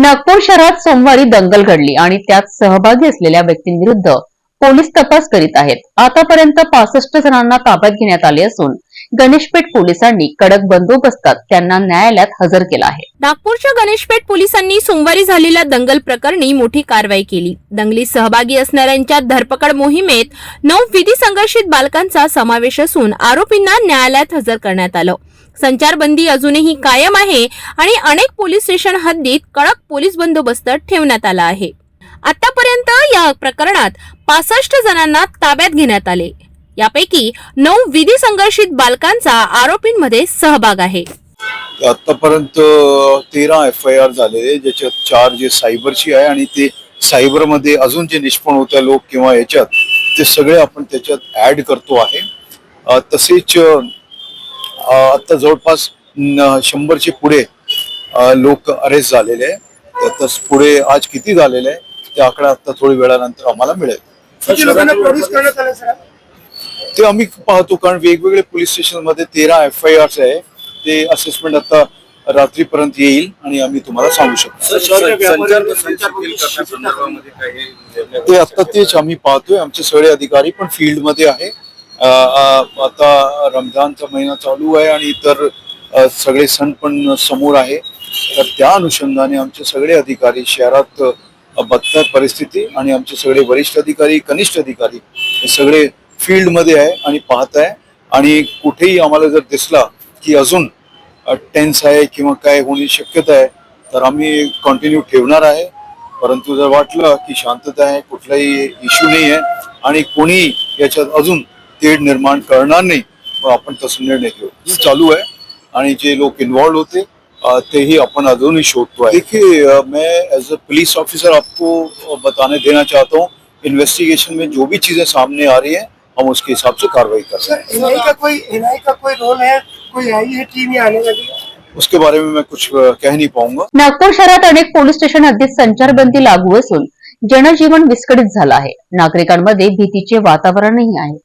नागपूर शहरात सोमवारी दंगल घडली आणि त्यात सहभागी असलेल्या व्यक्तींविरुद्ध पोलीस तपास करीत आहेत. आतापर्यंत पासष्ट जणांना ताब्यात घेण्यात आले असून गणेशपेठ पोलिसांनी कडक बंदोबस्तात त्यांना न्यायालयात हजर केला आहे. नागपूरच्या गणेशपेठ पोलिसांनी सोमवारी झालेल्या दंगल प्रकरणी मोठी कारवाई केली. दंगलीत सहभागी असणाऱ्यांच्या धरपकड मोहिमेत नऊ विधी संघर्षित बालकांचा समावेश असून आरोपींना न्यायालयात हजर करण्यात आलं. संचारबंदी अजूनही कायम आहे आणि अनेक पोलीस स्टेशन हद्दीत कडक पोलीस बंदोबस्त ठेवण्यात आला आहे. आतापर्यंत या प्रकरणात पासष्ट जणांना ताब्यात घेण्यात आले. यापैकी नऊ विधी संघर्षित बालकांचा आरोपींमध्ये सहभाग आहे. आतापर्यंत तेरा एफ आय आर झालेले ज्याच्यात चार जे सायबरची आहे आणि ते सायबरमध्ये अजून जे निष्पण होत्या लोक किंवा याच्यात ते सगळे आपण त्याच्यात ऍड करतो आहे. तसेच आता जवळपास शंभरचे पुढे लोक अरेस्ट झालेले आहे. त्यातच पुढे आज किती झालेले आहे ते आकडा आता थोडी वेळानंतर आम्हाला मिळेल. किती लोकांना प्रोड्यूस करण्यात आलं सर? ते आम्ही पाहतो कारण वेगवेगळे पोलीस स्टेशनमध्ये तेरा एफ आय आर आहे. ते असेसमेंट आता रात्रीपर्यंत येईल आणि आम्ही तुम्हाला सांगू शकतो. ते आता तेच आम्ही पाहतोय. आमचे सगळे अधिकारी पण फील्डमध्ये आहे आता रमजानचा महिना चालू आहे आणि इतर सगळे सण पण समोर आहे. तर त्या अनुषंगाने आमचे सगळे अधिकारी शहरात बघतात परिस्थिती आणि आमचे सगळे वरिष्ठ अधिकारी कनिष्ठ अधिकारी हे सगळे फील्डमध्ये आहे आणि पाहत आहे. आणि कुठेही आम्हाला जर दिसला की अजून टेन्स आहे किंवा काय होण्याची शक्यता आहे तर आम्ही कंटिन्यू ठेवणार आहे. परंतु जर वाटलं की शांतता आहे कुठलाही इश्यू नाही आहे आणि कोणी याच्यात अजून तेढ निर्माण करणार नाही मग आपण तसं निर्णय घेऊ. चालू आहे आणि जे लोक इन्वॉल्व होते तेही आपण अजूनही शोधतो आहे देखिए मैं एज अ पुलिस ऑफिसर आपको बताने देना चाहता हूँ इन्वेस्टिगेशन में जो भी चीजें सामने आ रही है हम उसके हिसाब से कार्रवाई कर रहे हैं। का कोई का कोई रोल है? कोई आई है टीम या आने वाली? है उसके बारे में मैं कुछ कह नहीं पाऊंगा। नागपूर शहरात अनेक पोलीस स्टेशन हद्दीत संचारबंदी लागू असून जनजीवन विस्कळीत झालं आहे. नागरिकांमध्ये भीतीचे वातावरणही आहे.